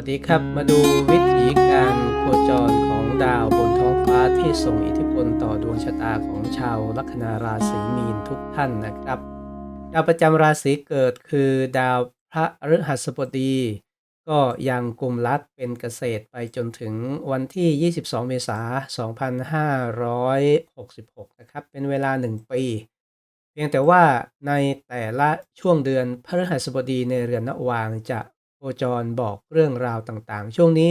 วัสดีครับ มาดูวิถีการโคจรของดาวบนท้องฟ้าที่ส่งอิทธิพลต่อดวงชะตาของชาวลัคนาราศีมีนทุกท่านนะครับ ดาวประจำราศีเกิดคือดาวพระฤหัสบดี ก็ยังกลุ่มลักเป็นเกษตรไปจนถึงวันที่ 22 เมษายน 2566 นะครับ เป็นเวลา 1 ปีเพียงแต่ว่าในแต่ละช่วงเดือนพฤหัสบดีในเรือนนวางจะ โคจรบอกเรื่องราวต่างๆ ช่วงนี้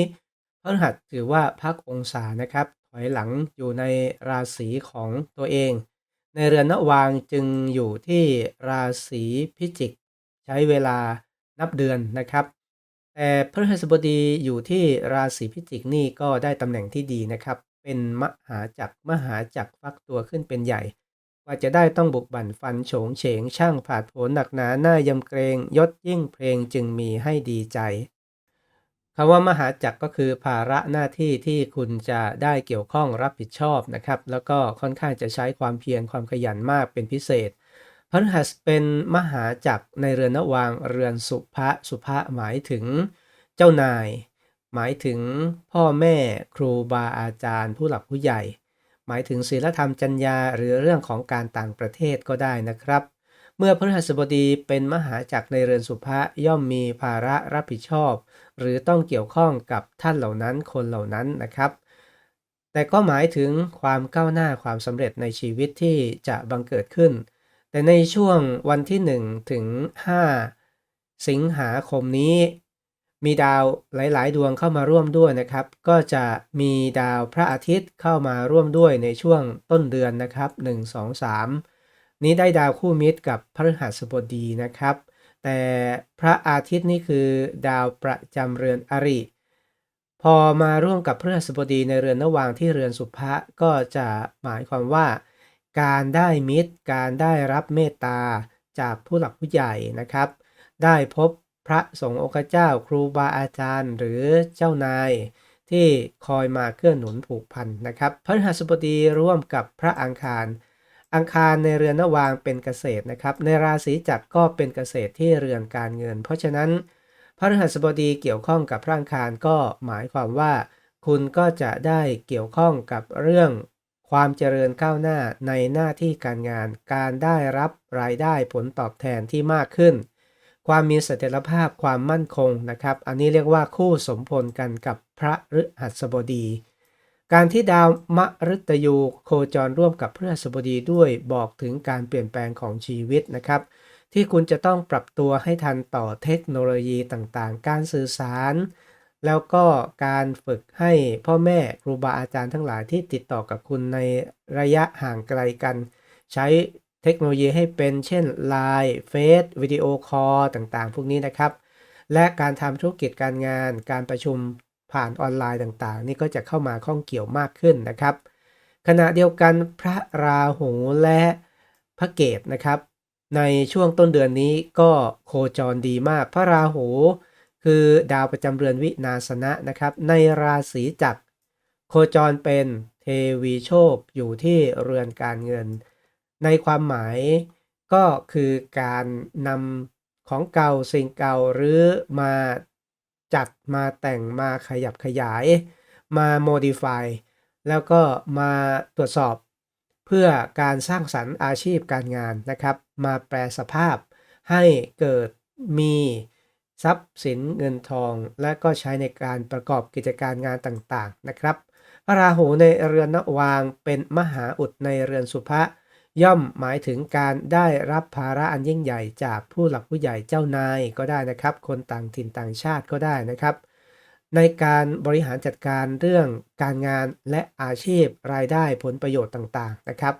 พฤหัสถือว่าพักองศานะครับ ถอยหลังอยู่ในราศีของตัวเอง ในเรือนนวางจึงอยู่ที่ราศีพิจิก ใช้เวลานับเดือนนะครับ แต่พฤหัสบดีอยู่ที่ราศีพิจิกนี่ก็ได้ตำแหน่งที่ดีนะครับ เป็นมหาจักรมหาจักรฟักตัวขึ้นเป็นใหญ่ ว่าจะได้ต้องบุกบั่นฟันโฉงเฉงช่างผาดโผนหนักหนาหน้ายำเกรงยศยิ่งเพลงจึงมีให้ดีใจคำว่ามหาจักรก็คือภาระหน้าที่ที่คุณจะได้เกี่ยวข้องรับผิดชอบนะครับ แล้วก็ค่อนข้างจะใช้ความเพียรความขยันมากเป็นพิเศษพฤหัสเป็นมหาจักรในเรือนนวางเรือนสุภะสุภะหมายถึงเจ้านาย หมายถึงพ่อแม่ครูบาอาจารย์ ผู้หลักผู้ใหญ่ หมายถึงศีลธรรมจัญญาหรือเรื่องของการต่างประเทศก็ได้นะครับ เมื่อพฤหัสบดีเป็นมหาจักรในเรือนสุภะย่อมมีภาระรับผิดชอบ หรือต้องเกี่ยวข้องกับท่านเหล่านั้นคนเหล่านั้นนะครับ แต่ก็หมายถึงความก้าวหน้าความสำเร็จในชีวิตที่จะบังเกิดขึ้น แต่ในช่วงวันที่ 1 ถึง 5 สิงหาคมนี้ มีดาวหลายๆ ดวงเข้ามาร่วมด้วยนะครับ ก็จะมีดาวพระอาทิตย์เข้ามาร่วมด้วยในช่วงต้นเดือนนะครับ 1 2 3 นี้ได้ดาวคู่มิตรกับพฤหัสบดีนะครับ แต่พระอาทิตย์นี่คือดาวประจำเรือนอริ พอมาร่วมกับพฤหัสบดีในเรือนนวางที่เรือนสุภะก็จะหมายความว่า การได้มิตร การได้รับเมตตาจากผู้หลักผู้ใหญ่นะครับ ได้พบ พระสงฆ์องค์เจ้าครูบาอาจารย์หรือเจ้านายที่คอยมาเกื้อหนุนผูกพันนะครับพฤหัสบดีร่วมกับพระอังคาร อังคารในเรือนนวางเป็นเกษตรนะครับ ในราศีจักรก็เป็นเกษตรที่เรือนการเงิน เพราะฉะนั้นพระหัสบดีเกี่ยวข้องกับพระอังคารก็หมายความว่า คุณก็จะได้เกี่ยวข้องกับเรื่องความเจริญก้าวหน้าในหน้าที่การงาน การได้รับรายได้ผลตอบแทนที่มากขึ้น ความมีเสถียรภาพความมั่นคงนะครับ อันนี้เรียกว่าคู่สมพลกันกับพระฤหัสบดี การที่ดาวมฤตยูโคจรร่วมกับพฤหัสบดีด้วยบอกถึงการเปลี่ยนแปลงของชีวิตนะครับ ที่คุณจะต้องปรับตัวให้ทันต่อเทคโนโลยีต่างๆ การสื่อสาร แล้วก็การฝึกให้พ่อแม่ครูบาอาจารย์ทั้งหลายที่ติดต่อกับคุณในระยะห่างไกลกัน ใช้ เทคโนโลยีให้เป็นเช่น Line เฟซวิดีโอคอลต่างๆ พวกนี้นะครับ และการทำธุรกิจการงาน การประชุมผ่านออนไลน์ต่างๆ นี่ก็จะเข้ามาข้องเกี่ยวมากขึ้นนะครับ ขณะเดียวกันพระราหูและพระเกตนะครับ ในช่วงต้นเดือนนี้ก็โคจรดีมาก พระราหูคือดาวประจำเรือนวินาสนะนะครับ ในราศีจักรโคจรเป็นเทวีโชคอยู่ที่เรือนการเงิน ในความหมายก็คือการนำของเก่าสิ่งเก่าหรือมาจัดมาแต่งมาขยับขยาย มา modify แล้วก็มาตรวจสอบเพื่อการสร้างสรรค์อาชีพการงานนะครับ มาแปลสภาพให้เกิดมีทรัพย์สินเงินทอง และก็ใช้ในการประกอบกิจการงานต่างๆนะครับพระราหูในเรือนนวางเป็นมหาอุดในเรือนสุภะ ย่อมหมายถึงการได้รับภาระอันยิ่งใหญ่จากผู้หลักผู้ใหญ่เจ้านายก็ได้นะครับ คนต่างถิ่นต่างชาติก็ได้นะครับ ในการบริหารจัดการเรื่องการงานและอาชีพรายได้ผลประโยชน์ต่างๆนะครับ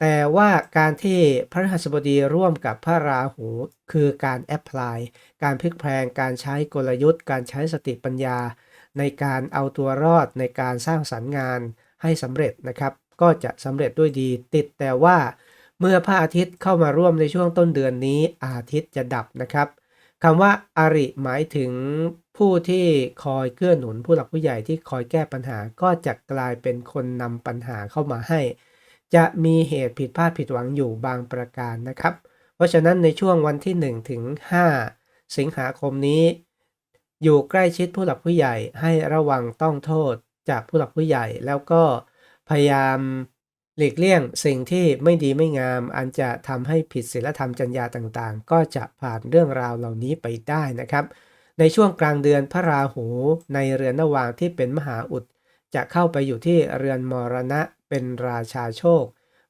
แต่ว่าการที่พระหัสบดีร่วมกับพระราหูคือการแอพพลายการพลิกแพลงการใช้กลยุทธ์ การใช้สติปัญญา ในการเอาตัวรอดในการสร้างสรรค์งานให้สำเร็จนะครับ ก็จะสำเร็จด้วยดี ติดแต่ว่าเมื่อพระอาทิตย์เข้ามาร่วมในช่วงต้นเดือนนี้อาทิตย์จะดับนะครับคำว่าอาริหมายถึงผู้ที่คอยเกื้อหนุนผู้หลักผู้ใหญ่ที่คอยแก้ปัญหาก็จะกลายเป็นคนนำปัญหาเข้ามาให้ จะมีเหตุผิดพลาดผิดหวังอยู่บางประการนะครับ เพราะฉะนั้นในช่วงวันที่ 1 ถึง 5 สิงหาคมนี้ อยู่ใกล้ชิดผู้หลักผู้ใหญ่ให้ระวังต้องโทษจากผู้หลักผู้ใหญ่แล้วก็ พยายามหลีกเลี่ยงสิ่งที่ไม่ดีไม่งาม อันจะทำให้ผิดศีลธรรมจรรยาต่างๆ ก็จะผ่านเรื่องราวเหล่านี้ไปได้นะครับ ในช่วงกลางเดือนพระราหูในเรือนนวางที่เป็นมหาอุด จะเข้าไปอยู่ที่เรือนมรณะเป็นราชาโชค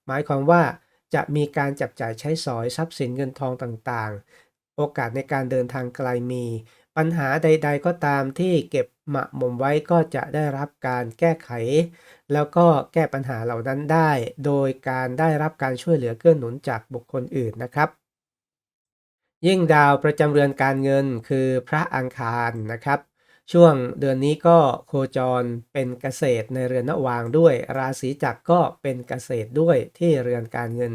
หมายความว่าจะมีการจับจ่ายใช้สอยทรัพย์สินเงินทองต่างๆ โอกาสในการเดินทางไกลมี ปัญหาใด ๆ ก็ตามที่เก็บหมะหมมไว้ก็จะได้รับการแก้ไข แล้วก็แก้ปัญหาเหล่านั้นได้ โดยการได้รับการช่วยเหลือเกื้อหนุนจากบุคคลอื่นนะครับ ยิ่งดาวประจำเรือนการเงินคือพระอังคารนะครับ ช่วงเดือนนี้ก็โคจรเป็นเกษตรในเรือนนวางด้วย ราศีจักรก็เป็นเกษตรด้วยที่เรือนการเงิน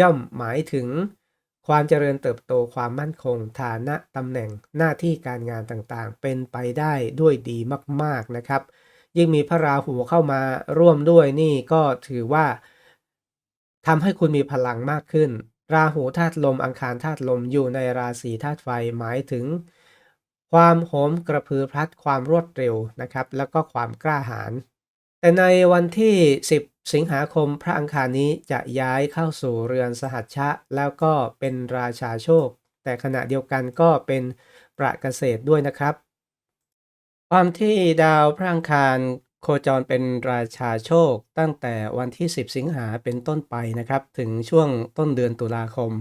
ย่อมหมายถึง ความเจริญเติบโตความมั่นคงฐานะตำแหน่งหน้าที่การงานต่างๆ เป็นไปได้ด้วยดีมากๆนะครับ ยิ่งมีพระราหูเข้ามาร่วมด้วยนี่ก็ถือว่าทำให้คุณมีพลังมากขึ้น ราหูธาตุลมอังคารธาตุลมอยู่ในราศีธาตุไฟหมายถึง ความโหมกระพือพลัดความรวดเร็วนะครับ แล้วก็ความกล้าหาญแต่ในวันที่ 10 สิงหาคมพระอังคารนี้จะย้ายเข้าสู่เรือนสหัชชะ แล้วก็เป็นราชาโชค แต่ขณะเดียวกันก็เป็นประเกษตรด้วยนะครับ ความที่ดาวพระอังคารโคจรเป็นราชาโชคตั้งแต่วันที่ 10 สิงหาเป็นต้นไปนะครับ ถึงช่วงต้นเดือนตุลาคม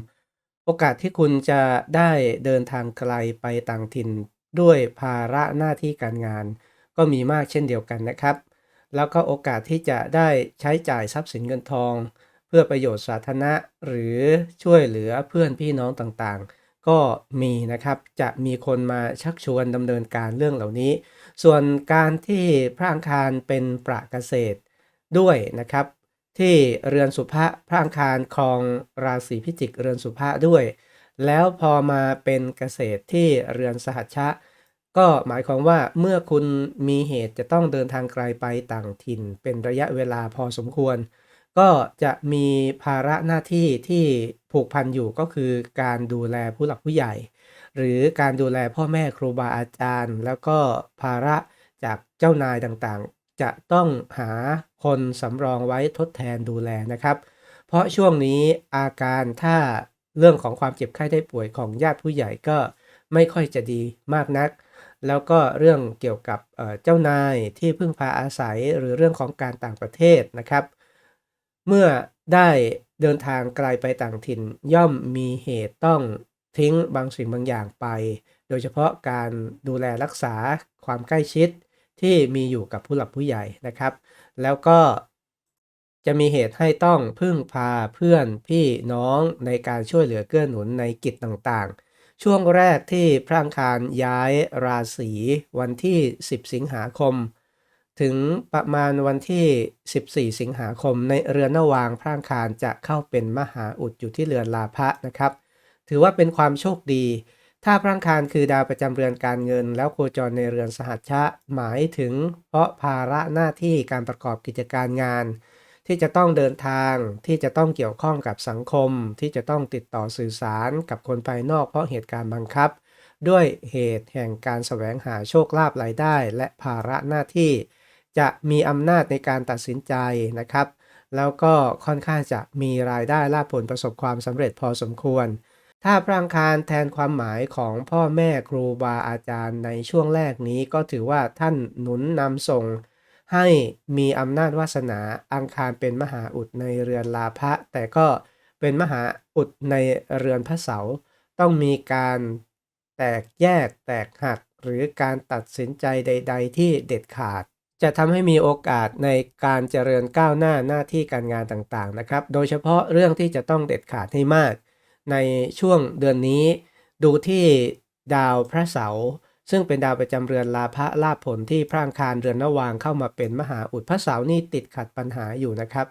โอกาสที่คุณจะได้เดินทางไกลไปต่างถิ่น ด้วยภาระหน้าที่การงาน ก็มีมากเช่นเดียวกันนะครับ แล้วก็โอกาสที่จะได้ใช้จ่ายทรัพย์สินเงินทอง เพื่อประโยชน์สาธารณะหรือช่วยเหลือเพื่อนพี่น้องต่างๆ ก็มีนะครับจะมีคนมาชักชวนดำเนินการเรื่องเหล่านี้ ส่วนการที่พระอังคารเป็นประเกษตรด้วยนะครับ ที่เรือนสุภะพระอังคารครองราศีพิจิกเรือนสุภะด้วย แล้วพอมาเป็นเกษตรที่เรือนสหัชชะ ก็หมายความว่าเมื่อคุณมีเหตุจะต้องเดินทางไกลไปต่างถิ่น เป็นระยะเวลาพอสมควร ก็จะมีภาระหน้าที่ที่ผูกพันอยู่ก็คือการดูแลผู้หลักผู้ใหญ่ หรือการดูแลพ่อแม่ครูบาอาจารย์ แล้วก็ภาระจากเจ้านายต่างๆ จะต้องหาคนสำรองไว้ทดแทนดูแลนะครับ เพราะช่วงนี้อาการถ้าเรื่องของความเจ็บไข้ได้ป่วยของญาติผู้ใหญ่ก็ไม่ค่อยจะดีมากนัก แล้วก็เรื่องเกี่ยวกับเจ้านายที่พึ่งพาอาศัยหรือเรื่องของการต่างประเทศนะครับ เมื่อได้เดินทางไกลไปต่างถิ่นย่อมมีเหตุต้องทิ้งบางสิ่งบางอย่างไป โดยเฉพาะการดูแลรักษาความใกล้ชิดที่มีอยู่กับผู้หลักผู้ใหญ่นะครับ แล้วก็จะมีเหตุให้ต้องพึ่งพาเพื่อนพี่น้องในการช่วยเหลือเกื้อหนุนในกิจต่างๆ ช่วงแรกที่พระอังคารย้ายราศีวันที่ 10 สิงหาคม ถึงประมาณวันที่ 14 สิงหาคม ในเรือนนวางพระอังคารจะเข้าเป็นมหาอุดอยู่ที่เรือนลาภะนะครับ ถือว่าเป็นความโชคดี ถ้าพระอังคารคือดาวประจำเรือนการเงิน แล้วโคจรในเรือนสหัชชะหมายถึงเพราะภาระหน้าที่การประกอบกิจการงาน ที่จะต้องเดินทางที่จะต้องเกี่ยวข้องกับสังคม ที่จะต้องติดต่อสื่อสารกับคนภายนอกเพราะเหตุการณ์บังคับ ด้วยเหตุแห่งการแสวงหาโชคลาภรายได้ และภาระหน้าที่ จะมีอำนาจในการตัดสินใจนะครับ แล้วก็ค่อนข้างจะมีรายได้ลาภผลประสบความสำเร็จพอสมควร ถ้าพระอังคารแทนความหมายของพ่อแม่ครูบาอาจารย์ในช่วงแรกนี้ก็ถือว่าท่านหนุนนำส่ง ให้มีอำนาจวาสนาอังคารเป็นมหาอุดในเรือนลาภะแต่ก็เป็นมหาอุดในเรือนพระเสาต้องมีการแตกแยกแตกหักหรือการตัดสินใจใด ๆ ที่เด็ดขาด จะทำให้มีโอกาสในการเจริญก้าวหน้าหน้าที่การงานต่างๆนะครับ โดยเฉพาะเรื่องที่จะต้องเด็ดขาดให้มาก ในช่วงเดือนนี้ ดูที่ดาวพระเสาร์ ซึ่งเป็นดาวประจำเรือนลาภะลาภผลที่พระอังคารเรือนนวางเข้ามาเป็นมหาอุดพระเสาร์นี่ติดขัดปัญหาอยู่นะครับ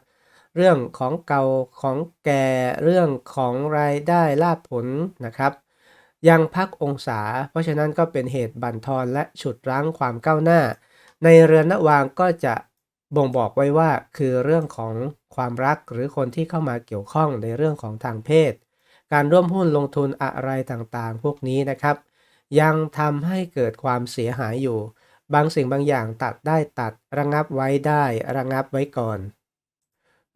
เรื่องของเก่าของแก่เรื่องของรายได้ลาภผลนะครับยังพักองศา เพราะฉะนั้นก็เป็นเหตุบั่นทอนและฉุดรั้งความก้าวหน้า ในเรือนนวางก็จะบ่งบอกไว้ว่าคือเรื่องของความรักหรือคนที่เข้ามาเกี่ยวข้องในเรื่องของทางเพศ การร่วมหุ้นลงทุนอะไรต่างๆ พวกนี้นะครับ ยังทำให้เกิดความเสียหายอยู่ บางสิ่งบางอย่างตัดได้ตัดระงับไว้ได้ระงับไว้ก่อน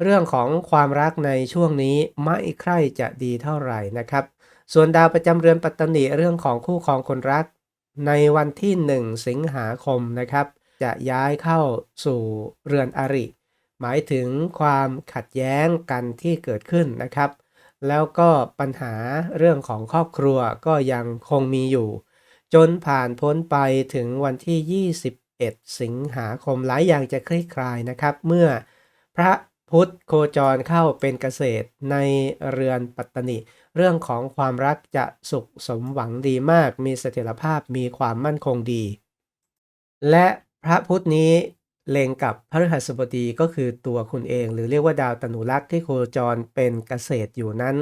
เรื่องของความรักในช่วงนี้ไม่ใครจะดีเท่าไหร่นะครับ ส่วนดาวประจำเรือนปัตตานีเรื่องของคู่ครองคนรัก ในวันที่ 1 สิงหาคมนะครับ จะย้ายเข้าสู่เรือนอริ หมายถึงความขัดแย้งกันที่เกิดขึ้นนะครับ แล้วก็ปัญหาเรื่องของครอบครัวก็ยังคงมีอยู่ จนผ่านพ้นไปถึงวันที่ 21 สิงหาคมหลายอย่างจะคลี่คลายนะครับ เมื่อพระพุทธโคจรเข้าเป็นเกษตรในเรือนปัตตนีเรื่องของความรักจะสุขสมหวังดีมาก มีเสถียรภาพมีความมั่นคงดี และพระพุทธนี้ เล็งกับพฤหัสบดีก็คือตัวคุณเอง หรือเรียกว่าดาวตนุรักษ์ที่โคจรเป็นเกษตรอยู่นั้น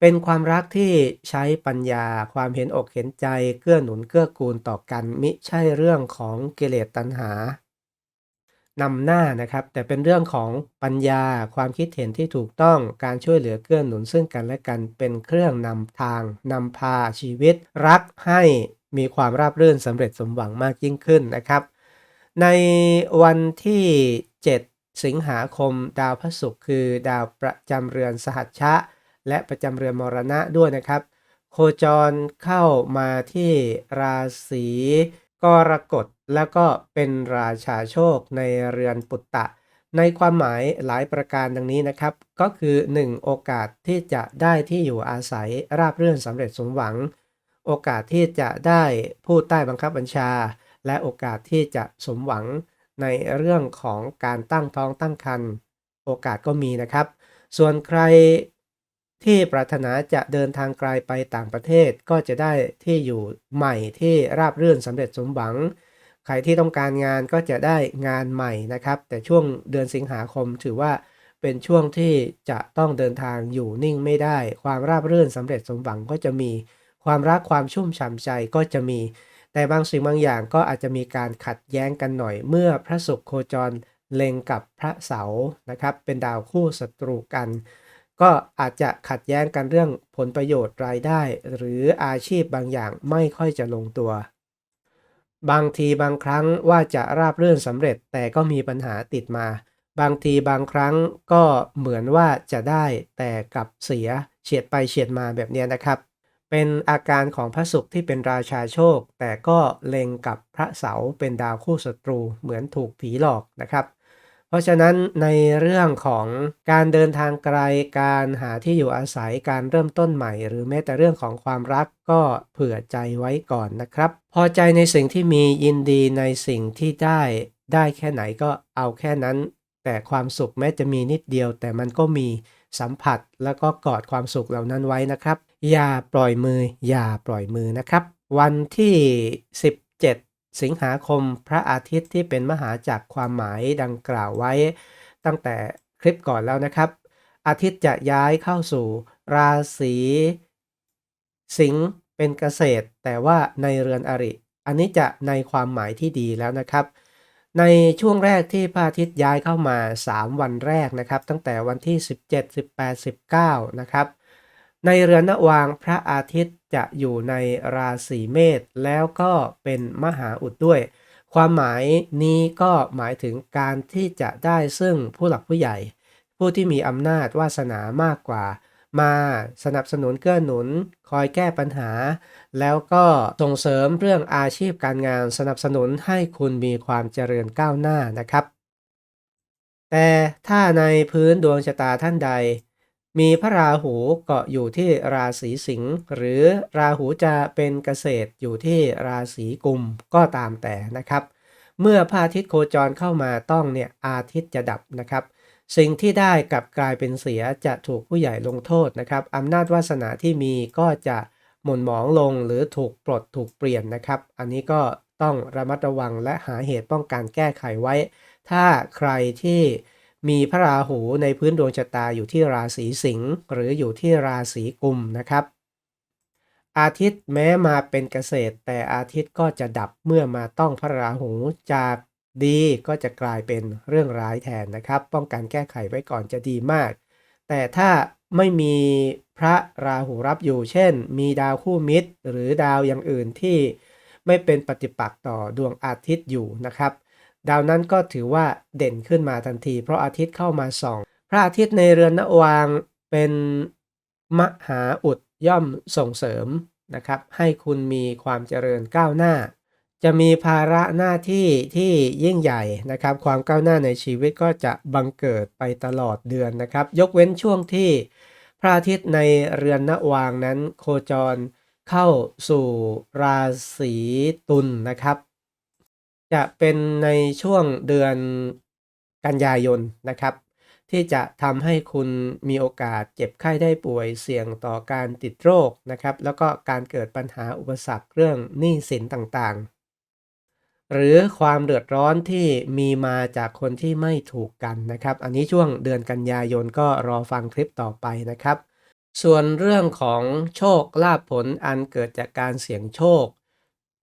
เป็นความรักที่ใช้ปัญญาความเห็นอกเห็นใจเกื้อหนุนเกื้อกูลต่อกันมิใช่เรื่องของกิเลสตัณหานำหน้านะครับ แต่เป็นเรื่องของปัญญาความคิดเห็นที่ถูกต้องการช่วยเหลือเกื้อหนุนซึ่งกันและกันเป็นเครื่องนำทางนำพาชีวิต รักให้มีความราบรื่นสำเร็จสมหวังมากยิ่งขึ้นนะครับ ในวันที่ 7 สิงหาคม ดาวพระศุกร์คือดาวประจำเรือนสหัชชะ และประจำเรือนมรณะด้วยนะครับ โคจรเข้ามาที่ราศีกรกฎแล้วก็เป็นราชาโชคในเรือนปุตตะ ในความหมายหลายประการดังนี้นะครับ ก็คือ 1. โอกาสที่จะได้ที่อยู่อาศัยราบรื่นสำเร็จสมหวัง โอกาสที่จะได้ผู้ใต้บังคับบัญชา และโอกาสที่จะสมหวังในเรื่องของการตั้งท้องตั้งครรภ์โอกาสก็มีนะครับ ส่วนใครที่ปรารถนาจะเดินทางไกลไปต่างประเทศก็จะได้ที่อยู่ใหม่ที่ราบรื่นสำเร็จสมหวัง ใครที่ต้องการงานก็จะได้งานใหม่นะครับ แต่ช่วงเดือนสิงหาคมถือว่าเป็นช่วงที่จะต้องเดินทางอยู่นิ่งไม่ได้ ความราบรื่นสำเร็จสมหวังก็จะมี ความรักความชุ่มฉ่ำใจก็จะมี แต่บางสิ่งบางอย่างก็อาจจะมีการขัดแย้งกันหน่อย เมื่อพระศุกร์โคจรเล็งกับพระเสาร์นะครับ เป็นดาวคู่ศัตรูกัน ก็อาจจะขัดแย้งกันเรื่องผลประโยชน์รายได้ หรืออาชีพบางอย่างไม่ค่อยจะลงตัว บางทีบางครั้งว่าจะราบรื่นสำเร็จแต่ก็มีปัญหาติดมา บางทีบางครั้งก็เหมือนว่าจะได้แต่กลับเสียเฉียดไปเฉียดมาแบบนี้นะครับ เป็นอาการของพระศุกร์ที่เป็นราชาโชค แต่ก็เล็งกับพระเสาเป็นดาวคู่ศัตรูเหมือนถูกผีหลอกนะครับ เพราะฉะนั้นในเรื่องของการเดินทางไกลการหาที่อยู่อาศัยการเริ่มต้นใหม่ หรือแม้แต่เรื่องของความรักก็เผื่อใจไว้ก่อนนะครับ พอใจในสิ่งที่มียินดีในสิ่งที่ได้ได้แค่ไหนก็เอาแค่นั้น แต่ความสุขแม้จะมีนิดเดียว แต่มันก็มีสัมผัสแล้วก็กอดความสุขเหล่านั้นไว้นะครับ อย่าปล่อยมือ อย่าปล่อยมือนะครับ วันที่ 17 สิงหาคมพระอาทิตย์ที่เป็นมหาจักรความหมายดังกล่าวไว้ ตั้งแต่คลิปก่อนแล้วนะครับ อาทิตย์จะย้ายเข้าสู่ราศีสิงห์เป็นเกษตร แต่ว่าในเรือนอริ อันนี้จะในความหมายที่ดีแล้วนะครับ ในช่วงแรกที่พระอาทิตย์ย้ายเข้ามา 3 วันแรกนะครับ ตั้งแต่วันที่ 17 18 19 นะครับ ในเรือนนวางพระอาทิตย์จะอยู่ในราศีเมษแล้วก็เป็นมหาอุดด้วย ความหมายนี้ก็หมายถึงการที่จะได้ซึ่งผู้หลักผู้ใหญ่ ผู้ที่มีอำนาจวาสนามากกว่า มาสนับสนุนเกื้อหนุน คอยแก้ปัญหา แล้วก็ส่งเสริมเรื่องอาชีพการงานสนับสนุนให้คุณมีความเจริญก้าวหน้านะครับ แต่ถ้าในพื้นดวงชะตาท่านใด มีพระราหูเกาะอยู่ที่ราศีสิงห์หรือราหูจะเป็นเกษตรอยู่ที่ราศีกุมก็ตามแต่นะครับ เมื่อพระอาทิตย์โคจรเข้ามาต้องเนี่ยอาทิตย์จะดับนะครับ สิ่งที่ได้กลับกลายเป็นเสียจะถูกผู้ใหญ่ลงโทษนะครับอำนาจวาสนาที่มีก็จะหม่นหมองลงหรือถูกปลดถูกเปลี่ยนนะครับ อันนี้ก็ต้องระมัดระวังและหาเหตุป้องกันแก้ไขไว้ ถ้าใครที่ มีพระราหูในพื้นดวงชะตาอยู่ที่ราศีสิงห์หรืออยู่ที่ราศีกุมนะครับ อาทิตย์แม้มาเป็นเกษตร แต่อาทิตย์ก็จะดับเมื่อมาต้องพระราหูจากดีก็จะกลายเป็นเรื่องร้ายแทนนะครับ ป้องกันแก้ไขไว้ก่อนจะดีมาก แต่ถ้าไม่มีพระราหูรับอยู่ เช่น มีดาวคู่มิตร หรือดาวอย่างอื่นที่ไม่เป็นปฏิปักษ์ต่อดวงอาทิตย์อยู่นะครับ ดาวนั้นก็ถือว่าเด่นขึ้นมาทันที เพราะอาทิตย์เข้ามาส่อง พระอาทิตย์ในเรือนนวางเป็นมหาอุดย่อมส่งเสริมนะครับ ให้คุณมีความเจริญก้าวหน้า จะมีภาระหน้าที่ที่ยิ่งใหญ่นะครับ ความก้าวหน้าในชีวิตก็จะบังเกิดไปตลอดเดือนนะครับ ยกเว้นช่วงที่พระอาทิตย์ในเรือนนวางนั้นโคจรเข้าสู่ราศีตุลนะครับ จะเป็นในช่วงเดือนกันยายนนะครับ ที่จะทำให้คุณมีโอกาสเจ็บไข้ได้ป่วยเสี่ยงต่อการติดโรคนะครับ แล้วก็การเกิดปัญหาอุปสรรคเรื่องหนี้สินต่างๆ หรือความเดือดร้อนที่มีมาจากคนที่ไม่ถูกกันนะครับ อันนี้ช่วงเดือนกันยายนก็รอฟังคลิปต่อไปนะครับ ส่วนเรื่องของโชคลาภผลอันเกิดจากการเสี่ยงโชค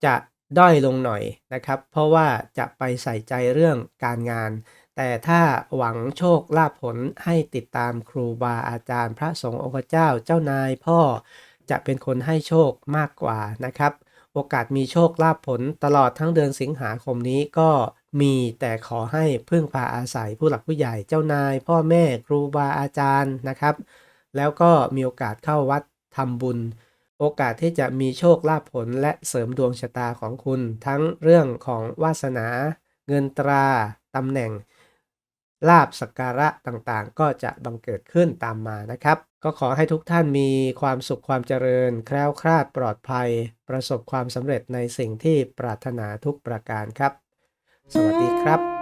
จะ ด้อยลงหน่อยนะครับ เพราะว่าจะไปใส่ใจเรื่องการงาน แต่ถ้าหวังโชคลาภผลให้ติดตามครูบาอาจารย์ พระสงฆ์องค์เจ้าเจ้านายพ่อจะเป็นคนให้โชคมากกว่านะครับ โอกาสมีโชคลาภผลตลอดทั้งเดือนสิงหาคมนี้ก็มีแต่ขอให้พึ่งพาอาศัยผู้หลักผู้ใหญ่เจ้านาย พ่อแม่ครูบาอาจารย์นะครับ แล้วก็มีโอกาสเข้าวัดทำบุญ โอกาสที่จะมีโชคลาภผลและเสริมดวงชะตาของคุณ ทั้งเรื่องของวาสนา เงินตราตำแหน่งลาบสักการะต่างๆ ก็จะบังเกิดขึ้นตามมานะครับ ก็ขอให้ทุกท่านมีความสุขความเจริญ แคล้วคลาดปลอดภัย ประสบความสำเร็จในสิ่งที่ปรารถนาทุกประการครับ สวัสดีครับ